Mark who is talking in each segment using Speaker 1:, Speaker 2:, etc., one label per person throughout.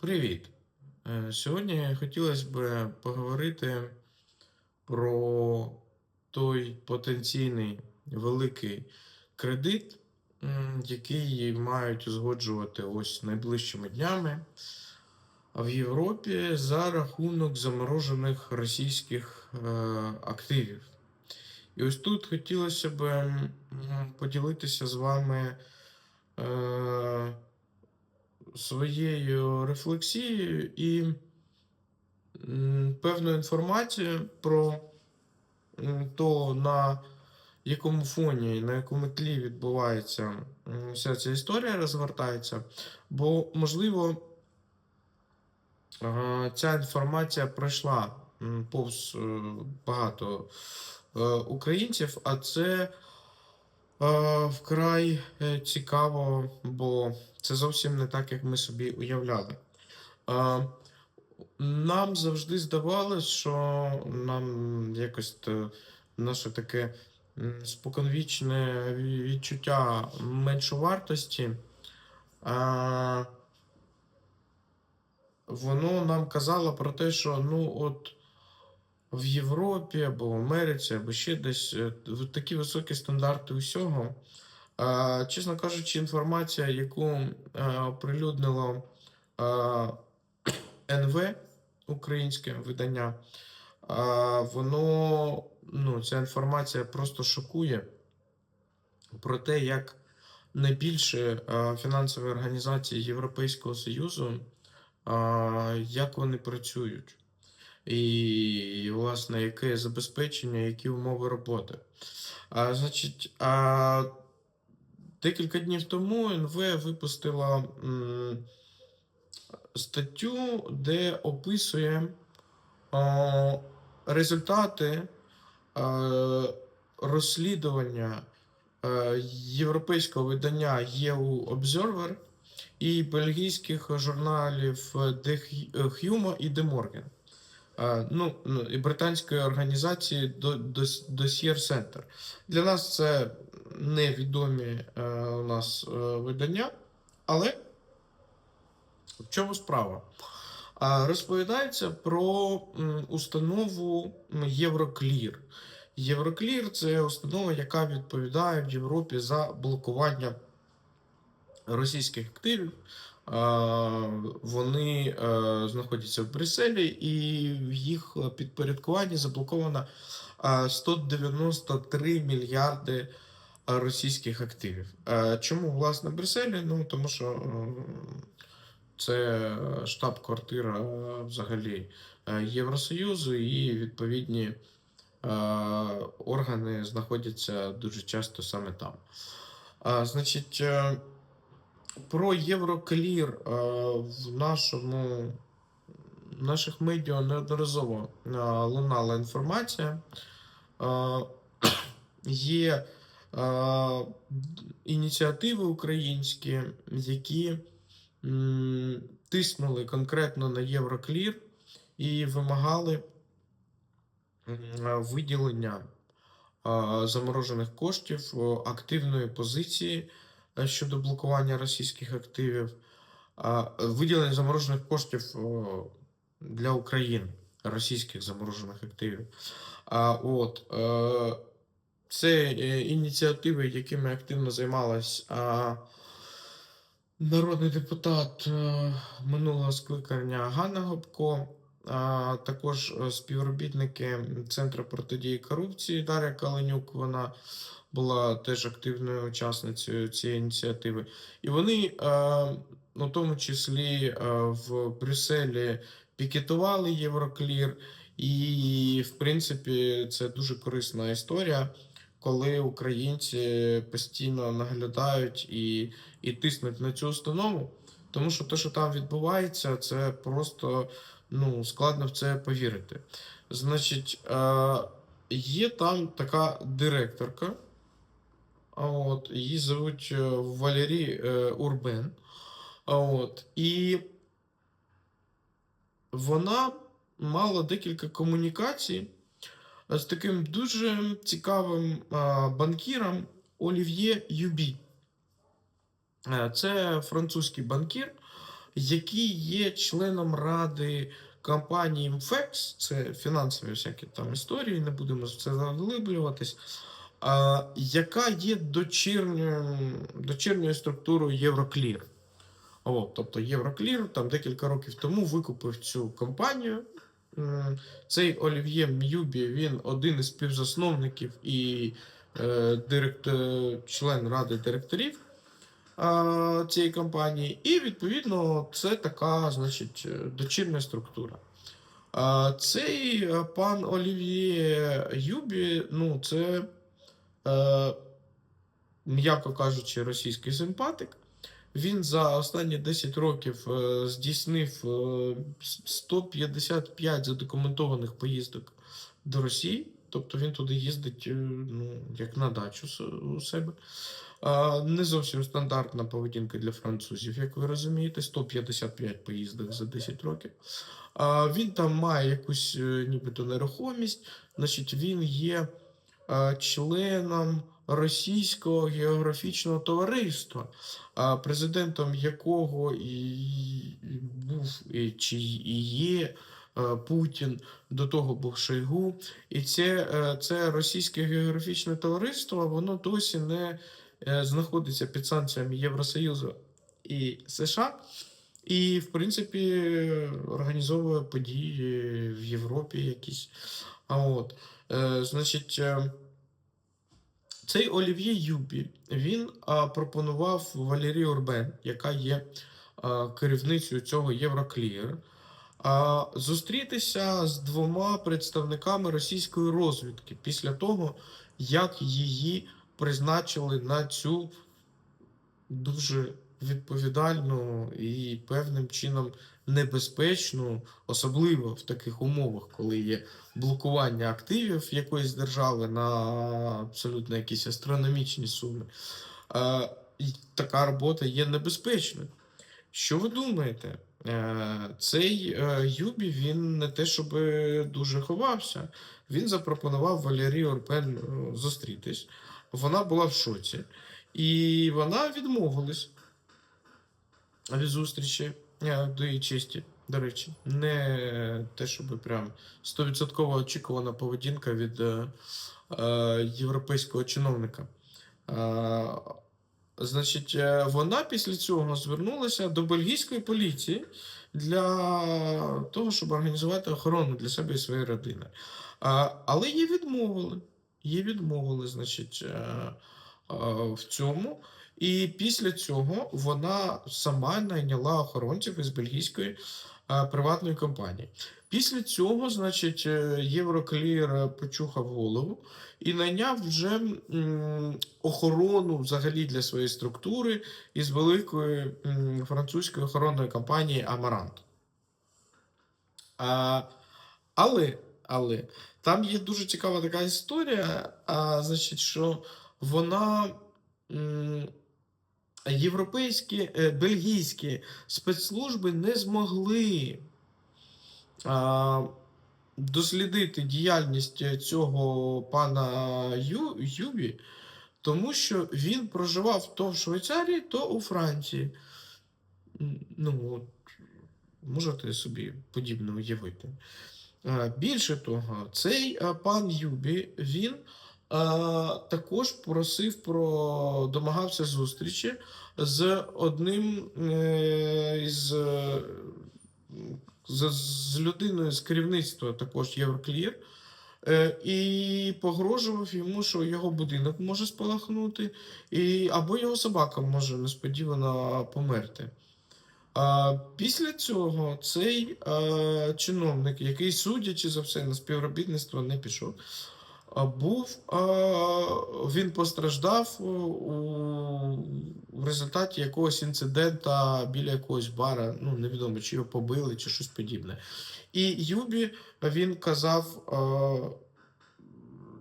Speaker 1: Привіт! Е, Сьогодні хотілося б поговорити про той потенційний великий кредит, який мають узгоджувати ось найближчими днями в Європі за рахунок заморожених російських е, активів. І ось тут хотілося б поділитися з вами е, своєю рефлексією і м, певну інформацію про то, на якому фоні, на якому тлі відбувається вся ця історія розгортається. Бо, можливо, ця інформація пройшла повз е, багато е, українців, а це вкрай е, цікаво, бо це зовсім не так, як ми собі уявляли. Нам завжди здавалось, що нам якось наше таке споконвічне відчуття меншовартості, воно нам казало про те, що ну от в Європі або в Америці, або ще десь е, такі високі стандарти усього. Чесно кажучи, інформація, яку е, оприлюднило НВ, українське видання, воно, ну, ця інформація просто шокує про те, як найбільше е, фінансові організації Європейського Союзу, як вони працюють. І, власне, яке забезпечення, які умови роботи. А, значить, а, декілька днів тому НВ випустила м, статтю, де описує а, результати а, розслідування європейського видання EU Observer і бельгійських журналів De Humo і De Morgan. Ну, ну, і британської організації До- Дос- Dossier Center. Для нас це невідомі е, у нас е, видання, але в чому справа? Розповідається про установу Євроклір. Євроклір це установа, яка відповідає в Європі за блокування російських активів. Вони е, знаходяться в Брюсселі, і в їх підпорядкуванні заблоковано 193 мільярди е, російських активів. Е, Чому власне в Брюсселі? Ну тому що е, це штаб-квартира е, взагалі е, Євросоюзу, і відповідні е, органи знаходяться дуже часто саме там. Значить, е, про Євроклір е, в нашому в наших медіа неодноразово е, лунала інформація. Е, Є ініціативи українські, які тиснули конкретно на Євроклір і вимагали виділення заморожених коштів, активної позиції щодо блокування російських активів, виділення заморожених коштів для України, російських заморожених активів. От, е, це е, ініціативи, якими активно займалась народний депутат е, минулого скликання Ганна Гопко, а також е, співробітники Центру протидії корупції Дар'я Каленюк. Вона була теж активною учасницею цієї ініціативи. І вони, е, у тому числі е, в Брюсселі, пікетували Євроклір. І, в принципі, це дуже корисна історія, коли українці постійно наглядають і, і тиснуть на цю установу. Тому що те, що там відбувається, це просто ну, складно в це повірити. Значить, е, є там така директорка, от, її звуть е, Валерій е, Урбен. От, і вона мала декілька комунікацій з таким дуже цікавим банкіром Олів'є Юбі. Це французький банкір, який є членом ради компанії MFEX, це фінансові всякі там історії, не будемо в це заглиблюватись, яка є дочірньою, дочірньою структурою Євроклір. От, тобто Євроклір там декілька років тому викупив цю компанію. Цей Олів'є М'юбі, він один із співзасновників і е, директ, член ради директорів цієї компанії. І відповідно це така, значить, е, дочірня структура. Цей е, пан Олів'є Юбі, ну, це, е, м'яко кажучи, російський симпатик. Він за останні 10 років здійснив е, 155 задокументованих поїздок до Росії. Тобто він туди їздить е, ну, як на дачу у себе. Не зовсім стандартна поведінка для французів, як ви розумієте, 155 поїздок за 10 років. Він там має якусь е, нібито нерухомість, значить, він є е, членом Російського географічного товариства, президентом якого і був чи і є Путін, до того був Шойгу. І це, е, це російське географічне товариство, воно досі не е, знаходиться під санкціями Євросоюзу і США. І, в принципі, організовує події в Європі якісь. А от, е, значить, е, цей Олів'є Юбі він а, пропонував Валерії Урбен, яка є а, керівницею цього Євроклір, зустрітися з двома представниками російської розвідки після того, як її призначили на цю дуже відповідальну і певним чином небезпечну, особливо в таких умовах, коли є блокування активів якоїсь держави на абсолютно якісь астрономічні суми. Е, така робота є небезпечною. Що ви думаєте? Е, Цей е, Юбі він не те, щоб дуже ховався. Він запропонував Валерії Орпен е, зустрітись. Вона була в шоці. І вона відмовилась від зустрічі е, до її честі. До речі, не те, щоб прям 100% очікувана поведінка від європейського чиновника. Значить, е, вона після цього звернулася до бельгійської поліції для того, щоб організувати охорону для себе і своєї родини. Але її відмовили. Її відмовили, значить, е, е, в цьому. І після цього вона сама найняла охоронців із бельгійської приватної компанії. Після цього, значить, е, Євроклір е, почухав голову і найняв вже охорону взагалі для своєї структури із великої французької охоронної компанії Амарант. Але, але там є дуже цікава така історія, а, значить, що вона. Європейські, е, бельгійські спецслужби не змогли дослідити діяльність цього пана Ю, Юбі, тому що він проживав то в Швейцарії, то у Франції. Ну, можете собі подібне уявити. Е, Більше того, цей е, пан Юбі, він е, також просив про домагався зустрічі з одним е, із е, з, з людиною з керівництва також Євроклір. Е, і погрожував йому, що його будинок може спалахнути, і, або його собака може несподівано померти. А, після цього цей е, чиновник, який, судячи за все, на співробітництво не пішов, а, був, він постраждав у, результаті якогось інцидента біля якогось бара, ну невідомо, чи його побили, чи щось подібне. І Юбі він казав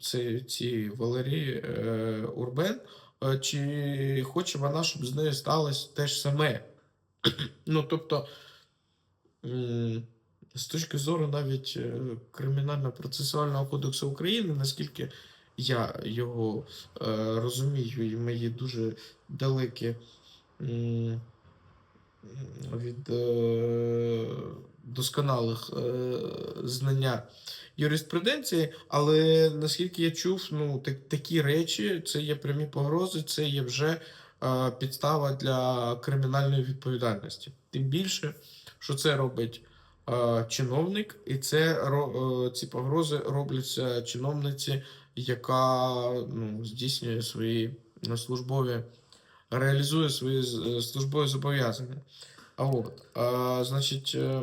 Speaker 1: це, ці Валерії е, Урбен, чи хоче вона, щоб з нею сталося те ж саме. Ну, тобто, з точки зору навіть е, Кримінально-процесуального кодексу України, наскільки я його е, розумію, і мої дуже далекі від е, досконалих е, знання юриспруденції, але наскільки я чув, ну так, такі речі це є прямі погрози, це є вже е, підстава для кримінальної відповідальності. Тим більше, що це робить чиновник, і це е, ці погрози робляться чиновниці, яка ну, здійснює свої службові, реалізує свої е, службові зобов'язання. А от, е, значить, е,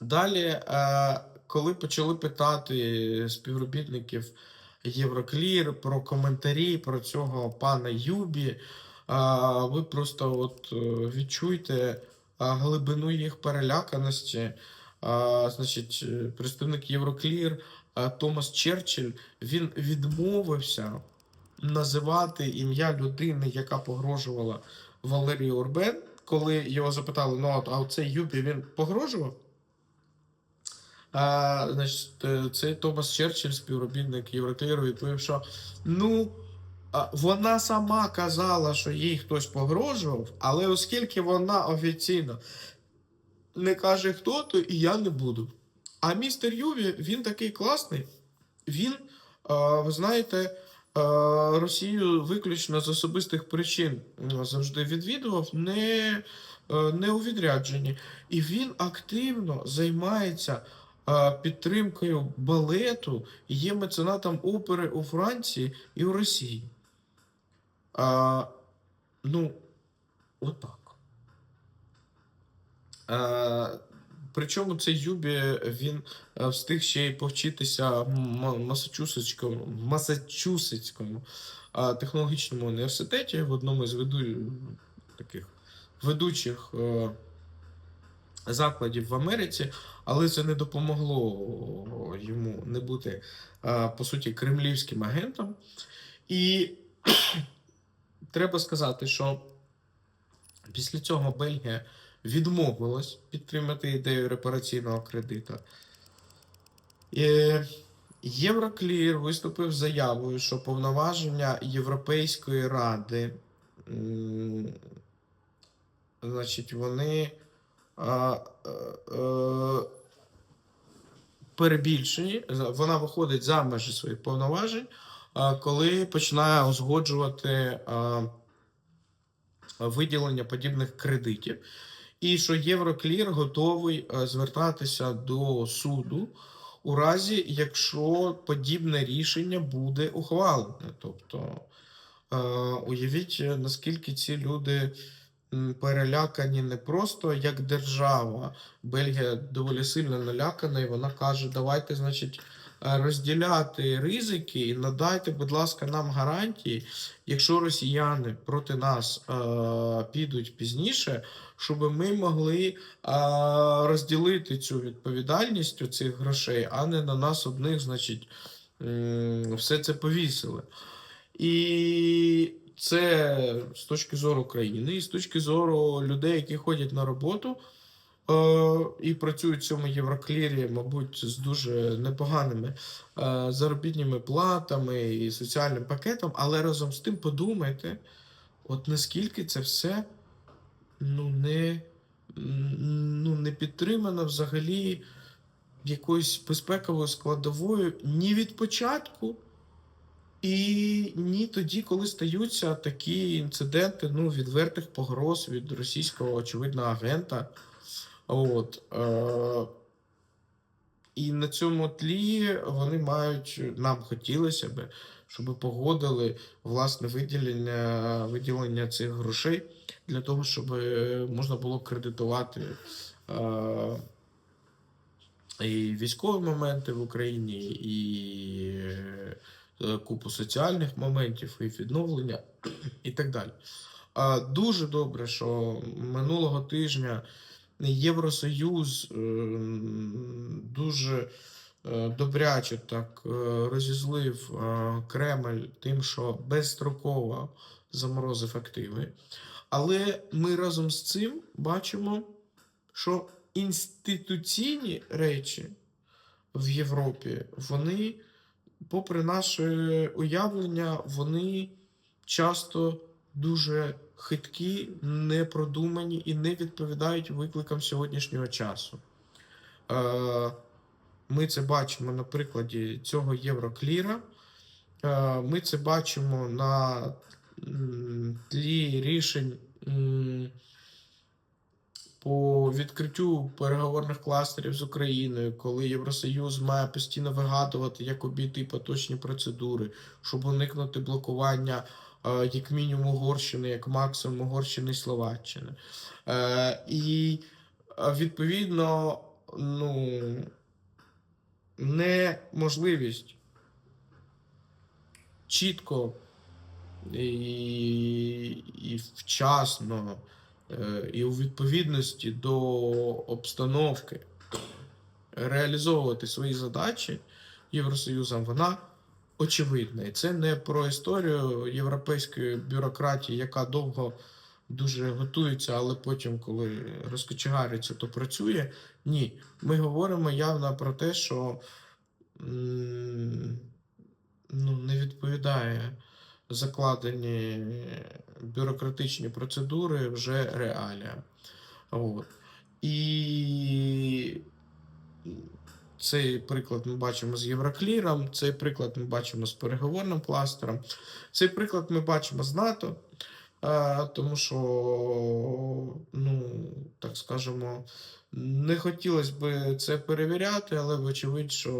Speaker 1: далі, е, коли почали питати співробітників Євроклір про коментарі про цього пана Юбі, е, ви просто от відчуйте глибину їх переляканості. Значить, е, представник Євроклір Томас Черчилль він відмовився називати ім'я людини, яка погрожувала Валерію Орбен, коли його запитали: ну, а оцей Юбі він погрожував? А, значить, е, цей Томас Черчилль, співробітник Єврокліру, відповів, що ну. Вона сама казала, що їй хтось погрожував, але оскільки вона офіційно не каже хто, то і я не буду. А містер Юві, він такий класний. Він, ви знаєте, Росію виключно з особистих причин завжди відвідував, не, е, не у відрядженні. І він активно займається підтримкою балету, є меценатом опери у Франції і у Росії. А, ну, отак. Е, причому цей Юбі він е, встиг ще й повчитися в Масачусетському, Масачусетському е, технологічному університеті в одному з веду... таких ведучих закладів в Америці, але це не допомогло йому не бути, по суті, кремлівським агентом. І треба сказати, що після цього Бельгія відмовилась підтримати ідею репараційного кредиту. Е, Євроклір виступив заявою, що повноваження Європейської ради, значить, вони а, е, е, перебільшені. Вона виходить за межі своїх повноважень, а, коли починає узгоджувати виділення подібних кредитів. І що Євроклір готовий звертатися до суду у разі, якщо подібне рішення буде ухвалене. Тобто, уявіть, наскільки ці люди перелякані не просто як держава. Бельгія доволі сильно налякана, і вона каже: давайте, значить, розділяти ризики і надайте, будь ласка, нам гарантії, якщо росіяни проти нас е, підуть пізніше, щоб ми могли а, розділити цю відповідальність у цих грошей, а не на нас одних, значить, все це повісили. І це з точки зору країни, і з точки зору людей, які ходять на роботу е, і працюють в цьому Євроклірі, мабуть, з дуже непоганими е, заробітними платами і соціальним пакетом, але разом з тим подумайте, от наскільки це все ну, не, ну, не підтримано взагалі якоюсь безпековою складовою ні від початку, і ні тоді, коли стаються такі інциденти ну, відвертих погроз від російського, очевидно, агента. От, е, і на цьому тлі вони мають, нам хотілося би, щоб погодили власне виділення, виділення цих грошей для того, щоб е, можна було кредитувати е, і військові моменти в Україні, і е, купу соціальних моментів, і відновлення, і так далі. Дуже добре, що минулого тижня Євросоюз е, дуже е, добряче так е, розізлив е, Кремль тим, що безстроково заморозив активи. Але ми разом з цим бачимо, що інституційні речі в Європі, вони, попри наше уявлення, вони часто дуже хиткі, непродумані і не відповідають викликам сьогоднішнього часу. Е, Ми це бачимо на прикладі цього Єврокліра. Е, Ми це бачимо на тлі рішень по відкриттю переговорних кластерів з Україною, коли Євросоюз має постійно вигадувати, як обійти поточні процедури, щоб уникнути блокування як мінімум Угорщини, як максимум Угорщини Словаччини. Е, І відповідно, ну, неможливість чітко і, і вчасно, е, і у відповідності до обстановки реалізовувати свої задачі Євросоюзом, вона очевидна. Це не про історію європейської бюрократії, яка довго дуже готується, але потім, коли розкочегариться, то працює. Ні, ми говоримо явно про те, що ну, не відповідає закладені бюрократичні процедури вже реаліям. От. І цей приклад ми бачимо з Єврокліром, цей приклад ми бачимо з переговорним кластером, цей приклад ми бачимо з НАТО, тому що, ну, так скажемо, не хотілося б це перевіряти, але вочевидь, що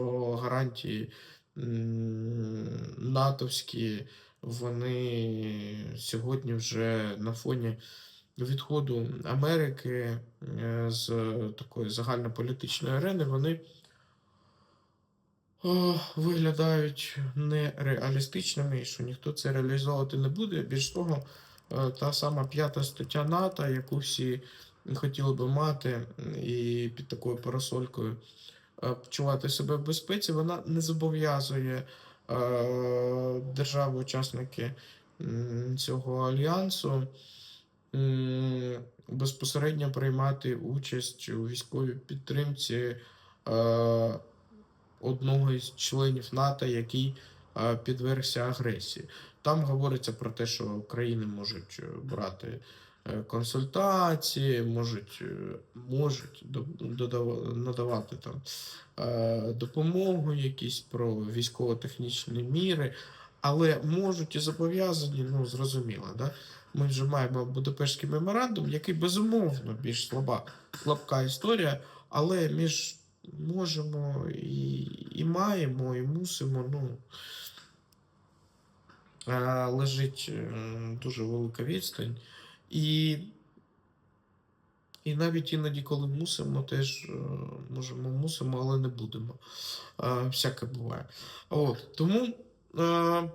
Speaker 1: гарантії натовські, вони сьогодні вже на фоні відходу Америки е, з такої загальнополітичної арени, вони виглядають нереалістичними, і що ніхто це реалізовувати не буде. Більш того, е, та сама п'ята стаття НАТО, яку всі хотіли би мати, і під такою парасолькою е, почувати себе в безпеці, вона не зобов'язує е, держави-учасники цього альянсу безпосередньо приймати участь у військовій підтримці одного із членів НАТО, який е, підвергся агресії. Там говориться про те, що країни можуть е, брати е, консультації, можуть, можуть надавати там допомогу, якісь про військово-технічні міри, але можуть і зобов'язані, ну зрозуміло, да? Ми вже маємо Будапештський меморандум, який безумовно більш слаба, слабка історія, але між можемо і, і маємо, і мусимо. Ну, лежить е, дуже велика відстань. І, і навіть іноді, коли мусимо, теж е, можемо мусимо, але не будемо. Всяке буває. От, тому. Е,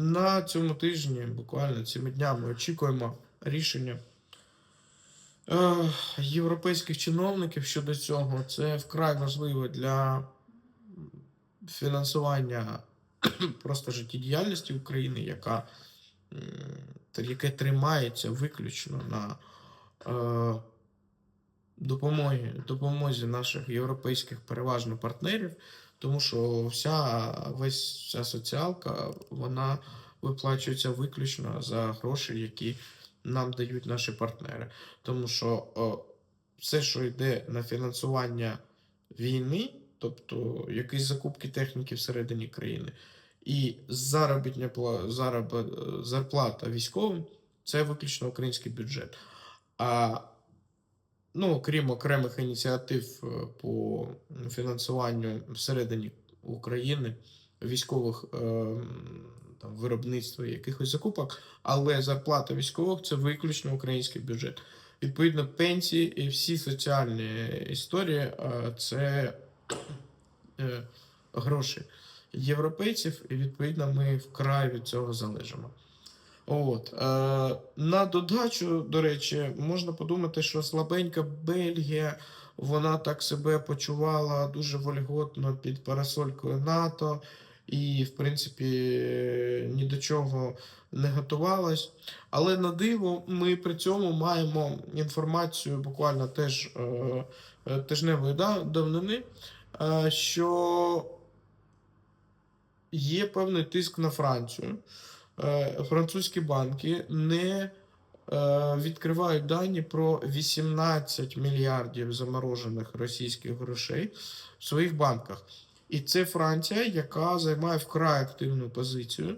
Speaker 1: на цьому тижні, буквально цими днями, очікуємо рішення європейських чиновників щодо цього. Це вкрай важливо для фінансування просто життєдіяльності України, яка, яке тримається виключно на е, допомогі, допомозі наших європейських переважно партнерів. Тому що вся весь вся соціалка вона виплачується виключно за гроші, які нам дають наші партнери. Тому що о, все, що йде на фінансування війни, тобто якісь закупки техніки всередині країни, і заробітня зароб- зарплата військовим, це виключно український бюджет. А Ну, крім окремих ініціатив е, по фінансуванню всередині України військових е, там, виробництва і якихось закупок, але зарплата військових це виключно український бюджет. Відповідно, пенсії і всі соціальні історії е, це е, гроші європейців, і відповідно ми вкрай від цього залежимо. От. Е, на додачу, до речі, можна подумати, що слабенька Бельгія, вона так себе почувала дуже вольготно під парасолькою НАТО і, в принципі, ні до чого не готувалась. Але на диво, ми при цьому маємо інформацію буквально теж е, е, тижневої да- давнини, е, що є певний тиск на Францію. французькі банки не відкривають дані про 18 мільярдів заморожених російських грошей в своїх банках. І це Франція, яка займає вкрай активну позицію е,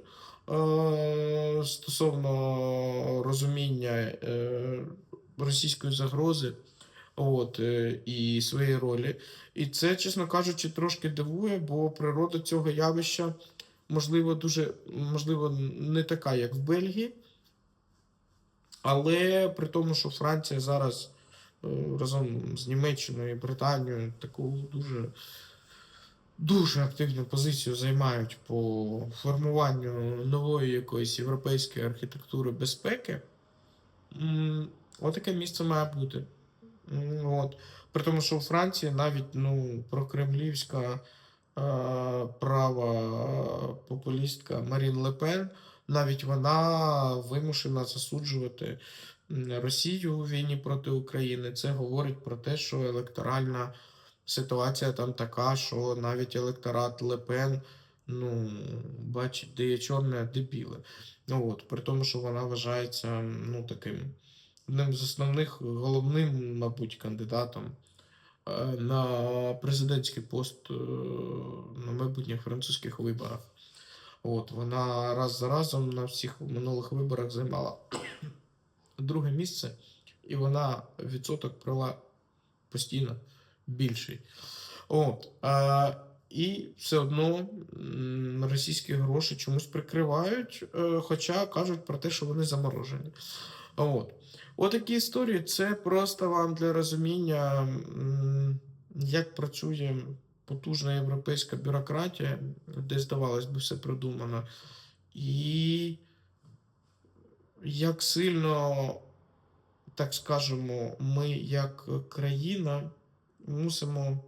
Speaker 1: стосовно розуміння е, російської загрози от, е, і своєї ролі. І це, чесно кажучи, трошки дивує, бо природа цього явища, можливо, дуже можливо, не така, як в Бельгії. Але при тому, що Франція зараз разом з Німеччиною і Британією таку дуже, дуже активну позицію займають по формуванню нової якоїсь європейської архітектури безпеки. Отаке місце має бути. От. При тому, що у Франції навіть ну, прокремлівська е, права популістка Марін Лепен, навіть вона вимушена засуджувати Росію у війні проти України. Це говорить про те, що електоральна ситуація там така, що навіть електорат Лепен ну, бачить, де є чорне, а де біле. Ну, от, при тому, що вона вважається ну, таким одним з основних, головним, мабуть, кандидатом е, на президентський пост е, на майбутніх французьких виборах. От, вона раз за разом на всіх минулих виборах займала друге місце, і вона відсоток брала постійно більший. От, а, і все одно російські гроші чомусь прикривають, е, хоча кажуть про те, що вони заморожені. От. Отакі історії це просто вам для розуміння, як працює потужна європейська бюрократія, де, здавалось би, все продумано, і як сильно, так скажемо, ми, як країна, мусимо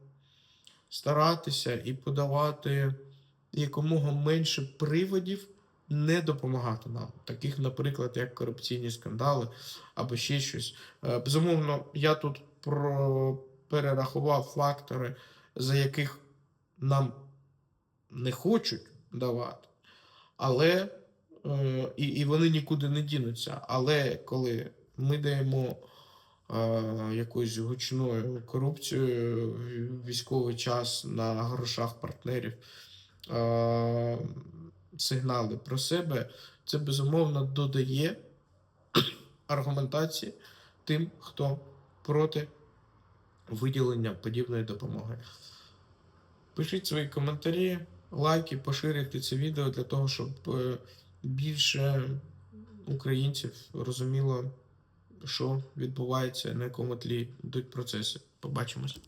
Speaker 1: старатися і подавати якомога менше приводів не допомагати нам, таких, наприклад, як корупційні скандали або ще щось. Е, Безумовно, я тут про перерахував фактори, за яких нам не хочуть давати, але е, і, вони нікуди не дінуться. Але коли ми даємо якоюсь гучною корупцією військовий час на грошах партнерів е, сигнали про себе, це безумовно додає аргументації тим, хто проти виділення подібної допомоги. Пишіть свої коментарі, лайки, поширюйте це відео для того, щоб е, більше українців розуміло, що відбувається, на якому тлі йдуть процеси. Побачимось.